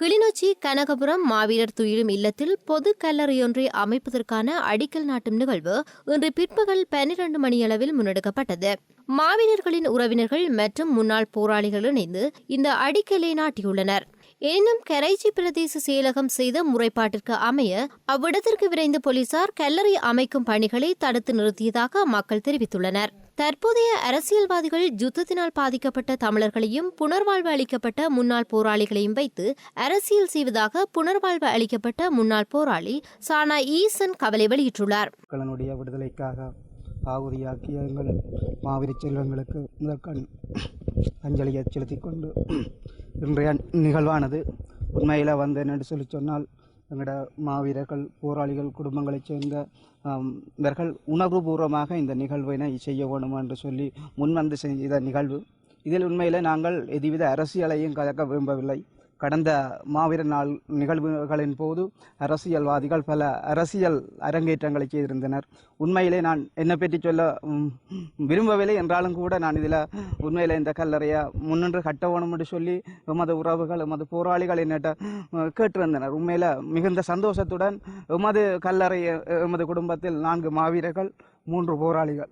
கிளிநொச்சி கனகபுரம் மாவீரர் துயிலும் இல்லத்தில் பொது கல்லறையொன்றை அமைப்பதற்கான அடிக்கல் நாட்டும் நிகழ்வு இன்று பிற்பகல் பன்னிரண்டு மணியளவில் முன்னெடுக்கப்பட்டது. மாவீரர்களின் உறவினர்கள் மற்றும் முன்னாள் போராளிகள் இணைந்து இந்த அடிக்கலை நாட்டியுள்ளனர். எனினும் கரைச்சி பிரதேச செயலகம் செய்த முறைப்பாட்டிற்கு அமைய அவ்விடத்திற்கு விரைந்த போலீசார் கல்லறை அமைக்கும் பணிகளை தடுத்து நிறுத்தியதாக மக்கள் தெரிவித்துள்ளனர். தற்போதைய அரசியல்வாதிகள் யுத்தத்தினால் பாதிக்கப்பட்ட தமிழர்களையும் புனர்வாழ்வு அளிக்கப்பட்ட முன்னாள் போராளிகளையும் வைத்து அரசியல் செய்வதாக புனர்வாழ்வு அளிக்கப்பட்ட முன்னாள் போராளி சானா ஈசன் கவலை வெளியிட்டுள்ளார். மக்களினுடைய விடுதலைக்காக ஆகுதியாக்கிய எங்கள் மாவீர செல்வங்களுக்கு முதற்கண் அஞ்சலியை செலுத்திக் கொண்டு இன்றைய நிகழ்வானது உண்மையில் வந்து என்னென்று சொல்லி சொன்னால் எங்களோட மாவீரர்கள் போராளிகள் குடும்பங்களைச் சேர்ந்த இவர்கள் உணர்வுபூர்வமாக இந்த நிகழ்வினை செய்ய வேணும் என்று சொல்லி முன்வந்து செய்த நிகழ்வு. இதில் உண்மையில் நாங்கள் எதுவித அரசியலையும் கலக்க விரும்பவில்லை. கடந்த மாவீர நாள் நிகழ்வுகளின் போது அரசியல்வாதிகள் பல அரசியல் அரங்கேற்றங்களை செய்திருந்தனர். உண்மையிலே நான் என்னை பற்றி சொல்ல விரும்பவில்லை என்றாலும் கூட நான் இதில் உண்மையில் இந்த கல்லறையை முன்னின்று கட்ட வேணும் என்று சொல்லி எமது உறவுகள் எமது போராளிகள் என்னட்ட கேட்டிருந்தனர். உண்மையில் மிகுந்த சந்தோஷத்துடன் எமது கல்லறை எமது குடும்பத்தில் நான்கு மாவீரர்கள் மூன்று போராளிகள்.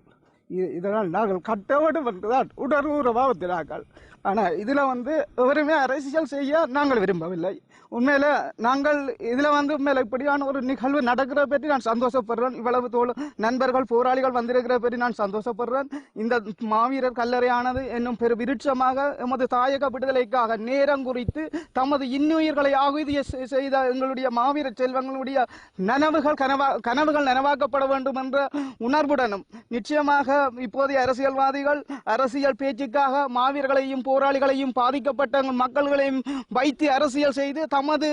இதனால் நாங்கள் கட்ட வேண்டும் என்றுதான் உணர்வுறவாக ஆனால் இதில் வந்து எவருமே அரசியல் செய்ய நாங்கள் விரும்பவில்லை. உண்மையில் நாங்கள் இதில் வந்து உண்மையில் இப்படியான ஒரு நிகழ்வு நடக்கிற பற்றி நான் சந்தோஷப்படுறேன். இவ்வளவு தோல் நண்பர்கள் போராளிகள் வந்திருக்கிற பற்றி நான் சந்தோஷப்படுறேன். இந்த மாவீரர் கல்லறையானது என்னும் பெரு விருட்சமாக எமது தாயக விடுதலைக்காக நேரம் குறித்து தமது இன்னுயிர்களை ஆகுதி செ- செய்த எங்களுடைய மாவீர செல்வங்களுடைய நனவுகள் கனவா கனவுகள் நனவாக்கப்பட வேண்டும் என்ற உணர்வுடனும் நிச்சயமாக இப்போதைய அரசியல்வாதிகள் அரசியல் பேச்சுக்காக மாவீரர்களையும் போராளிகளையும் பாதிக்கப்பட்ட மக்கள்களையும் வைத்து அரசியல் செய்து தமது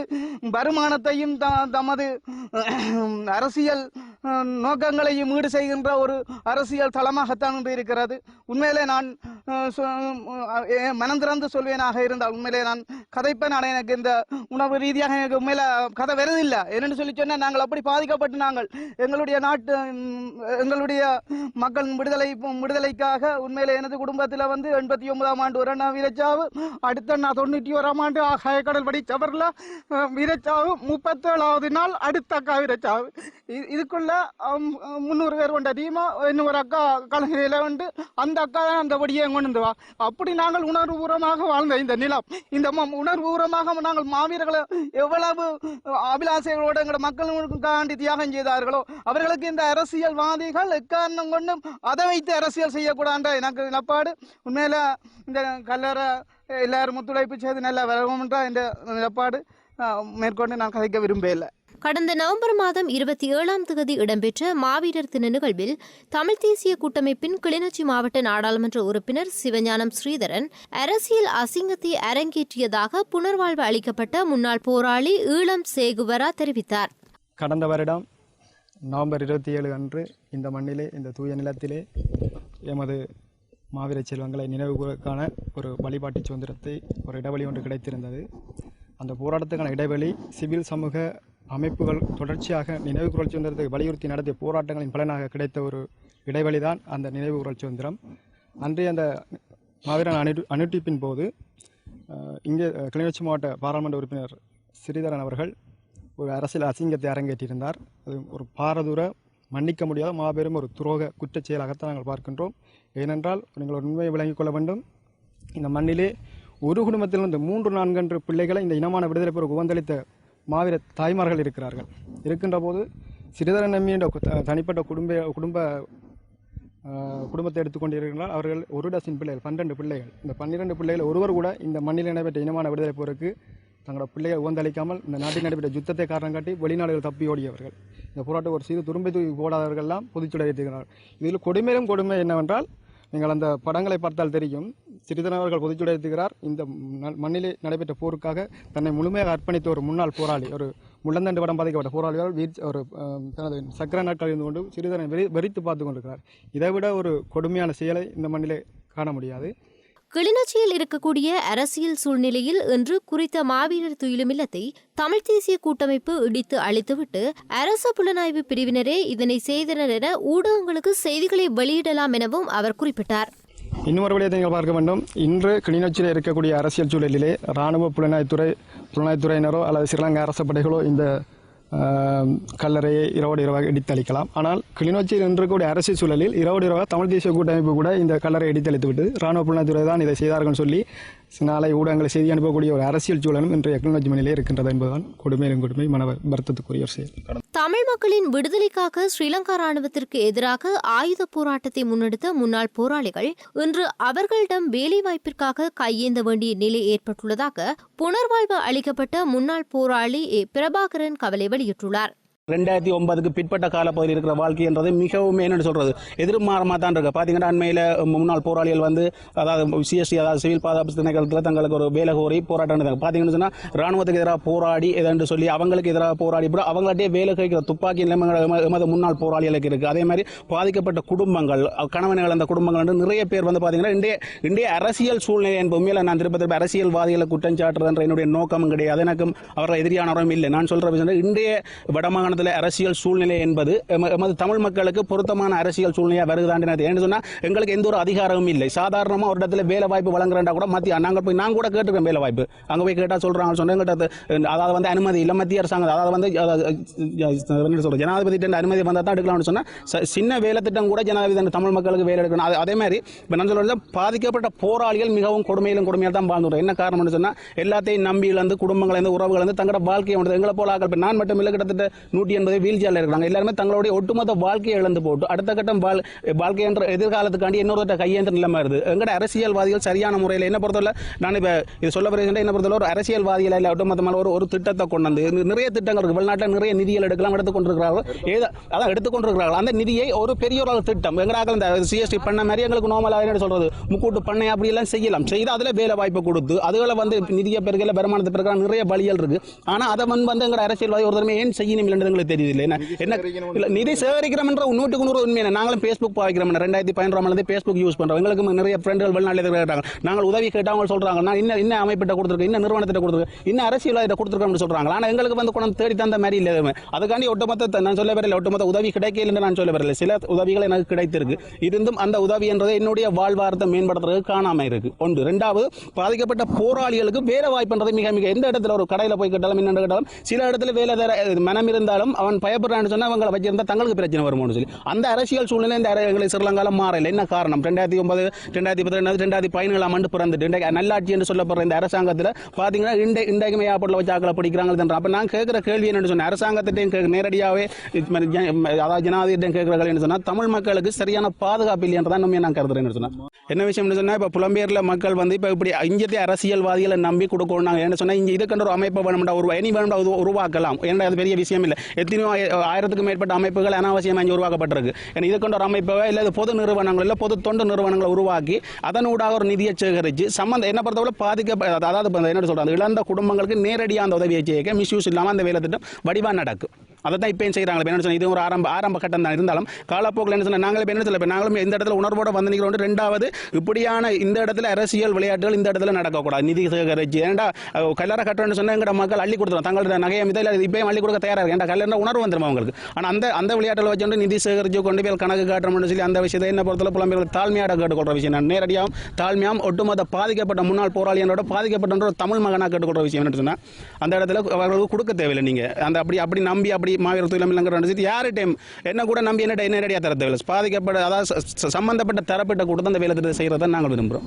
வருமானத்தையும் தமது அரசியல் நோக்கங்களையும் ஈடு செய்கின்ற ஒரு அரசியல் தளமாகத்தான் இன்று இருக்கிறது. உண்மையிலே நான் சொ- மனம் திறந்து சொல்வேனாக இருந்தால் உண்மையிலே நான் கதைப்பேன். ஆனால் எனக்கு இந்த உணவு ரீதியாக எனக்கு உண்மையில கதை வருதில்லை என்னென்னு சொல்லி சொன்னால் நாங்கள் அப்படி பாதிக்கப்பட்டு நாங்கள் எங்களுடைய நாட்டு எங்களுடைய மக்கள் விடுதலை விடுதலைக்காக உண்மையில எனது குடும்பத்தில் வந்து எண்பத்தி ஒன்பதாம் ஆண்டு ஒரு அண்ணா வீரச்சாவு அடுத்த நான் தொண்ணூற்றி ஓராம் ஆண்டு கடல் சவரில் வீரச்சாவு முப்பத்தேழாவது நாள் அடுத்த அக்கா வீரச்சாவு. இதுக்குள்ள முந்நூறு பேர் கொண்ட அதிகமாக இன்னும் ஒரு அக்கா கலைஞரையில் வந்து அந்த அக்கா தான் அந்த படியை கொண்டு வா. அப்படி நாங்கள் உணர்வுபூர்வமாக வாழ்ந்த இந்த நிலம். இந்த உணர்வுபூர்வமாக நாங்கள் மாவீரர்களை எவ்வளவு அபிலாசைகளோடு எங்களோட மக்களுக்காண்டி தியாகம் செய்தார்களோ அவர்களுக்கு இந்த அரசியல்வாதிகள் எக்காரணம் கொண்டும் அதை வைத்து அரசியல் செய்யக்கூடாது எனக்கு நிலப்பாடு. உண்மையில இந்த கல்லறை எல்லாரும் ஒத்துழைப்பு செய்து நல்லா வரவும்ன்ற இந்த நிலப்பாடு மேற்கொண்டு நான் கதைக்க விரும்பவில்லை கடந்த நவம்பர் மாதம் இருபத்தி ஏழாம் தேதி இடம்பெற்ற மாவீரர் தின நிகழ்வில் தமிழ் தேசிய கூட்டமைப்பின் கிளிநொச்சி மாவட்ட நாடாளுமன்ற உறுப்பினர் சிவஞானம் ஸ்ரீதரன் அரசியல் அசிங்கத்தை அரங்கேற்றியதாக புனர்வாழ்வு அளிக்கப்பட்ட முன்னாள் போராளி ஈழம் சேகுவரா தெரிவித்தார். கடந்த வருடம் நவம்பர் இருபத்தி ஏழு அன்று இந்த மண்ணிலே இந்த தூய நிலத்திலே எமது மாவீர செல்வங்களை நினைவுகூறக்கான ஒரு வழிபாட்டு சுதந்திரத்தை ஒரு இடைவெளி ஒன்று கிடைத்திருந்தது. அந்த போராட்டத்துக்கான இடைவெளி சிவில் சமூக அமைப்புகள் தொடர்ச்சியாக நினைவுகூறல் சுதந்திரத்தை வலியுறுத்தி நடத்திய போராட்டங்களின் பலனாக கிடைத்த ஒரு இடைவெளி தான் அந்த நினைவுகூறல் சுதந்திரம். அன்றைய அந்த மாவீரன் அனு அனுட்டிப்பின் போது இங்கே கிளிநொச்சி மாவட்ட பாராளுமன்ற உறுப்பினர் ஸ்ரீதரன் அவர்கள் ஒரு அரசியல் அசிங்கத்தை அரங்கேற்றியிருந்தார். அது ஒரு பாரதூர மன்னிக்க முடியாத மாபெரும் ஒரு துரோக குற்றச் செயலாகத்தான் நாங்கள் பார்க்கின்றோம். ஏனென்றால் நீங்கள் ஒரு உண்மையை விளங்கிக் கொள்ள வேண்டும். இந்த மண்ணிலே ஒரு குடும்பத்திலிருந்து மூன்று நான்கன்று பிள்ளைகளை இந்த இனமான விடுதலை பெற உகந்தளித்த மாவீர தாய்மார்கள் இருக்கிறார்கள். இருக்கின்ற போது சிறிதரன் நம்பி என்ற தனிப்பட்ட குடும்ப குடும்ப குடும்பத்தை எடுத்துக்கொண்டிருக்கிறார் அவர்கள் ஒரு டசின் பிள்ளைகள் பன்னெண்டு பிள்ளைகள். இந்த பன்னிரண்டு பிள்ளைகள் ஒருவர் கூட இந்த மண்ணில் நடைபெற்ற இனமான விடுதலை போருக்கு தங்களோட பிள்ளைகள் உகந்தளிக்காமல் இந்த நாட்டில் நடைபெற்ற யுத்தத்தை காரணம் காட்டி வெளிநாடுகள் தப்பி ஓடியவர்கள். இந்த போராட்டம் ஒரு சிறு துரும்பை தூக்கி போடாதவர்கள்லாம் பொதுச்சுடை வைத்திருக்கிறார்கள் இதில் கொடுமையிலும் கொடுமை என்னவென்றால் நீங்கள் அந்த படங்களை பார்த்தால் தெரியும். சிறிதரன் அவர்கள் பொதுச்சுடை இந்த மண்ணிலே நடைபெற்ற போருக்காக தன்னை முழுமையாக அர்ப்பணித்த ஒரு முன்னாள் போராளி ஒரு முள்ளந்தண்டு படம் பாதிக்கப்பட்ட போராளியால் வீர் ஒரு தனது சக்கர நாட்கள் இருந்து கொண்டு சிறிதரனை வெறி வெறித்து பார்த்து கொண்டிருக்கிறார். இதைவிட ஒரு கொடுமையான செயலை இந்த மண்ணிலே காண முடியாது. கிளிநொச்சியில் இருக்கக்கூடிய அரசியல் சூழ்நிலையில் இன்று குறித்த மாவீரர் துயிலும் இல்லத்தை தமிழ் தேசிய கூட்டமைப்பு இடித்து அழித்துவிட்டு அரச புலனாய்வு பிரிவினரே இதனை செய்தனர் என ஊடகங்களுக்கு செய்திகளை வெளியிடலாம் எனவும் அவர் குறிப்பிட்டார். இன்னொரு விடயத்தை நீங்கள் பார்க்க வேண்டும். இன்று கிளிநொச்சியில் இருக்கக்கூடிய அரசியல் சூழலிலே இராணுவ புலனாய்த்துறை புலனாய்த்துறையினரோ அல்லது ஸ்ரீலங்கா அரச படைகளோ இந்த கல்லறையை இரவோடு இரவாக இடித்தளிக்கலாம். ஆனால் கிளிநொச்சியில் இருக்கக்கூடிய அரசு சூழலில் இரவோடு இரவாக தமிழ் தேசிய கூட்டமைப்பு கூட இந்த கல்லறை இடித்தளித்து விட்டு இராணுவ புலனாய்த்துறை தான் இதை செய்தார்கள் சொல்லி நாளை ஊடகங்களை செய்தி அனுப்பக்கூடிய ஒரு அரசியல் சூழலும் இன்றைய கிளிநொச்சி மணியிலே இருக்கின்றது என்பதுதான் கொடுமையிலும் கொடுமை மன வருத்தத்துக்குரிய ஒரு செயல். தமிழ் மக்களின் விடுதலைக்காக ஸ்ரீலங்கா ராணுவத்திற்கு எதிராக ஆயுத போராட்டத்தை முன்னெடுத்த முன்னாள் போராளிகள் இன்று அவர்களிடம் வேலைவாய்ப்பிற்காக கையேந்த வேண்டிய நிலை ஏற்பட்டுள்ளதாக புனர்வாழ்வு அளிக்கப்பட்ட முன்னாள் போராளி ஏ. பிரபாகரன் கவலை வெளியிட்டுள்ளார் ரெண்டாயிரத்தி ஒன்பதுக்கு பிற்பட்ட காலப்பகுதியில் இருக்கிற வாழ்க்கைன்றது மிகவும் என்னன்னு சொல்றது. எதிர்மாறமாக தான் இருக்கு பார்த்தீங்கன்னா அண்மையில் முன்னாள் போராளிகள் வந்து அதாவது சிஎஸ்டி அதாவது சிவில் பாதுகாப்பு திணைக்களத்தில் தங்களுக்கு ஒரு வேலை கோரி போராட்டம் நடந்தாங்க. பார்த்தீங்கன்னு சொன்னால் ராணுவத்துக்கு எதிராக போராடி எதென்று சொல்லி அவங்களுக்கு எதிராக போராடி அப்புறம் அவங்கள்ட்டே வேலை கேட்கிற துப்பாக்கி நிலைமைகள் எமது முன்னாள் போராளிகளுக்கு இருக்குது அதே மாதிரி பாதிக்கப்பட்ட குடும்பங்கள் கணவன்கள் அந்த குடும்பங்கள் என்று நிறைய பேர் வந்து பார்த்தீங்கன்னா இன்றைய இன்றைய அரசியல் சூழ்நிலை என்பது உண்மையில நான் திரும்ப திரும்ப அரசியல்வாதிகளை குற்றம் சாட்டுறதுன்ற என்னுடைய நோக்கமும் கிடையாது. எனக்கும் அவர்கள் எதிரியானவரும் இல்லை. நான் சொல்கிற விஷயம் இன்றைய வடமாகாணத்தில் அரசியல் சூழ்நிலை என்பது எமது தமிழ் மக்களுக்கு பொருத்தமான அரசியல் சூழ்நிலையாக வருகுதான்னு ஏன்னு சொன்னா எங்களுக்கு எந்த ஒரு அதிகாரமும் இல்லை. சாதாரணமாக ஒரு இடத்துல வேலை வாய்ப்பு வழங்குறா கூட மத்திய நாங்கள் போய் நாங்கள் கூட கேட்டுருக்கேன் வேலை வாய்ப்பு. அங்கே போய் கேட்டால் சொல்றாங்க சொன்னால் அதாவது வந்து அனுமதி இல்லை மத்திய அரசாங்கம். அதாவது வந்து அதாவது, என்ன ஜனாதிபதி அனுமதி வந்தால் தான் எடுக்கலாம்னு சொன்னா சின்ன வேலை திட்டம் கூட ஜனாதிபதி தமிழ் மக்களுக்கு வேலை எடுக்கணும். அது- அதே மாதிரி இப்போ நான் சொல்றது பாதிக்கப்பட்ட போராளிகள் மிகவும் கொடுமையிலும் கொடுமையாக தான் வாழ்ந்துடும் என்ன காரணம்னு சொன்னால் எல்லாத்தையும் நம்பி இழந்து குடும்பங்கள் இருந்து உறவுகள் இருந்து தங்களோட வாழ்க்கையை வந்து எங்களை போல ஆக்கள் நான் மட்டும் இல்லை கிட்டத்தட்ட நூற்றி எண்பது வீழ்ச்சியால் சேரில் இருக்கிறாங்க எல்லாருமே தங்களுடைய ஒட்டுமொத்த வாழ்க்கையை இழந்து போட்டு அடுத்த கட்டம் வாழ்க்கை என்ற எதிர்காலத்துக்காண்டி இன்னொரு கையேந்திர நிலைமை வருது. எங்கட அரசியல்வாதிகள் சரியான முறையில் என்ன பொறுத்தவரை நான் இப்போ இது சொல்ல வருகின்ற என்ன பொறுத்தவரை ஒரு அரசியல்வாதிகள் இல்லை ஒட்டுமொத்தமான ஒரு ஒரு திட்டத்தை கொண்டு வந்து நிறைய திட்டங்கள் இருக்கு. வெளிநாட்டில் நிறைய நிதிகள் எடுக்கலாம் எடுத்துக்கொண்டிருக்கிறார்கள் ஏதோ அதான் எடுத்துக்கொண்டிருக்கிறார்கள் அந்த நிதியை ஒரு பெரிய ஒரு திட்டம். எங்கடாக்கள் இந்த சிஎஸ்டி பண்ண மாதிரி எங்களுக்கு நோமலாக என்ன சொல்றது? முக்கூட்டு பண்ணை அப்படி எல்லாம் செய்யலாம். செய்து அதில் வேலை வாய்ப்பு கொடுத்து அதுகளை வந்து நிதியை பெருகல வருமானத்தை பெருக்கிற நிறைய வழிகள் இருக்கு. ஆனா அதை வந்து வந்து எங்க அரசியல்வாதி ஒரு ஏன் செய்யணும் இல்லைன்றது எங்களுக்கு தெரியுது இல்லை என்ன இல்ல நிதி சேகரிக்கிறோம் என்ற நூற்றுக்கு நூறு உண்மையான நாங்களும் ஃபேஸ்புக் பாவிக்கிறோம் ரெண்டாயிரத்தி பதினொன்றாம் ஆண்டு ஃபேஸ்புக் யூஸ் பண்றோம். எங்களுக்கு நிறைய ஃப்ரெண்டுகள் வெளிநாட்டில் இருக்கிறாங்க. நாங்கள் உதவி கேட்டால் அவங்க சொல்றாங்க நான் இன்ன இன்ன அமைப்பிட்ட கொடுத்துருக்கேன் இன்ன நிறுவனத்திட்ட கொடுத்துருக்கேன் இன்ன அரசியல்வாதிட்ட கொடுத்துருக்கோம்னு சொல்றாங்க. ஆனா எங்களுக்கு வந்து கொண்டு வந்து தேடி தந்த மாதிரி இல்லை அதுக்காண்டி ஒட்டுமொத்த நான் சொல்ல வரல ஒட்டுமொத்த உதவி கிடைக்கல என்று நான் சொல்ல வரல. சில உதவிகள் எனக்கு கிடைத்திருக்கு. இருந்தும் அந்த உதவி என்றது என்னுடைய வாழ்வாரத்தை மேம்படுத்துறதுக்கு காணாம இருக்கு. ஒன்று. ரெண்டாவது பாதிக்கப்பட்ட போராளிகளுக்கு வேலை வாய்ப்புன்றது மிக மிக எந்த இடத்துல ஒரு கடையில் போய் கேட்டாலும் என்ன கேட்டாலும் சில இடத்துல வேலை தர மனம் இருந்தாலும் அவன் பயப்படுறான்னு சொன்னா அவங்களை வச்சிருந்தா தங்களுக்கு பிரச்சனை வருமானு சொல்லி. அந்த அரசியல் சூழ்நிலை இந்த அர- எங்களை ஸ்ரீலங்கால மாறல. என்ன காரணம்? ரெண்டாயிரத்தி ஒன்பது ரெண்டாயிரத்தி பத்து ரெண்டாயிரத்தி பதினேழாம் ஆண்டு பிறந்துட்டு இன்றைக்கு நல்லாட்சி என்று சொல்லப்படுற இந்த அரசாங்கத்தில் பார்த்தீங்கன்னா இண்டை இன்றைக்கு ஏர்போர்ட்டில் வச்சு ஆக்களை பிடிக்கிறாங்க அப்போ நான் கேட்குற கேள்வி என்னென்னு சொன்னேன் அரசாங்கத்திட்டையும் கேட்க நேரடியாகவே அதாவது ஜனாதிபதியிடம் கேட்குற கேள்வி என்ன சொன்னா தமிழ் மக்களுக்கு சரியான பாதுகாப்பு இல்லைன்றதான் நம்ம நான் கருதுறேன்னு சொன்னேன் என்ன விஷயம்னு சொன்னா இப்போ புலம்பெயர்ல மக்கள் வந்து இப்போ இப்படி இங்கே அரசியல்வாதிகளை நம்பி கொடுக்கணும் என்ன சொன்னா இங்க இதுக்கென்ற ஒரு அமைப்பை வேணும்டா ஒரு இனி வேணும்டா உருவாக்கலாம். ஏன்னா அது பெரிய விஷயம் இல்லை. எத்தனையோ ஆயிரத்துக்கு ஆயிரத்துக்கும் மேற்பட்ட அமைப்புகள் அனாவசியமாக உருவாக்கப்பட்டிருக்கு. ஏன்னா இதுக்கென்ற ஒரு அமைப்பை இல்லை பொது நிறுவனங்கள் இல்லை பொது தொண்டு நிறுவனங்களை உருவாக்கி அதனூடாக ஒரு நிதியை சேகரித்து சம்மந்த என்ன பொறுத்தவரை பாதிக்க அதாவது என்ன சொல்கிறாங்க இழந்த குடும்பங்களுக்கு நேரடியாக அந்த உதவியை செய்ய மிஸ்யூஸ் இல்லாமல் அந்த வேலை திட்டம் வடிவாக நடக்கும். அதை தான் இப்பயும் செய்கிறாங்க என்ன இது ஒரு ஆரம்ப ஆரம்ப கட்டம் தான். இருந்தாலும் காலப்போக்கில் என்ன சொன்னால் நாங்களே என்ன சொல்ல நாங்களும் இந்த இடத்துல உணர்வோட வந்து நிற்கிறோம் ரெண்டாவது இப்படியான இந்த இடத்துல அரசியல் விளையாட்டுகள் இந்த இடத்துல நடக்கக்கூடாது. நிதி சேகரிச்சு ஏன்டா அஹ், கல்லறை சொன்னால் எங்கட மக்கள் அள்ளி கொடுத்துரும். தங்களோட நகையை மிதில் இப்பயும் அள்ளி கொடுக்க தயாராக இருக்கு ஏன்டா கல்லறை உணர்வு வந்துடும் அவங்களுக்கு ஆனால் அந்த அந்த விளையாட்டில் வச்சுட்டு நிதி சேகரிச்சு கொண்டு போய் கணக்கு காட்டுறோம்னு சொல்லி அந்த விஷயத்தை என்ன பொறுத்தல புலம்பெயர்கள் தாழ்மையாக கேட்டுக்கொள்கிற விஷயம் நான் நேரடியாகவும் தாழ்மையாகவும் ஒட்டுமொத்த பாதிக்கப்பட்ட முன்னாள் போராளிகளோட பாதிக்கப்பட்ட ஒரு தமிழ் மகனாக கேட்டுக்கொள்கிற விஷயம் என்ன சொன்னால் அந்த இடத்துல அவர்களுக்கு கொடுக்க தேவையில்லை. நீங்கள் அந்த அப்படி அப்படி நம்பி அப்படி மாவீர துயிலம் இல்லைங்கிற யார் டைம் என்ன கூட நம்பி என்ன நேரடியாக தரத்தை தேவையில்லை பாதிக்கப்பட்ட அதாவது ச- ச- சம்பந்தப்பட்ட தரப்பட்ட கொடுத்து அந்த வேலை திட்டத்தை செய்கிறத நாங்கள் விரும்புகிறோம்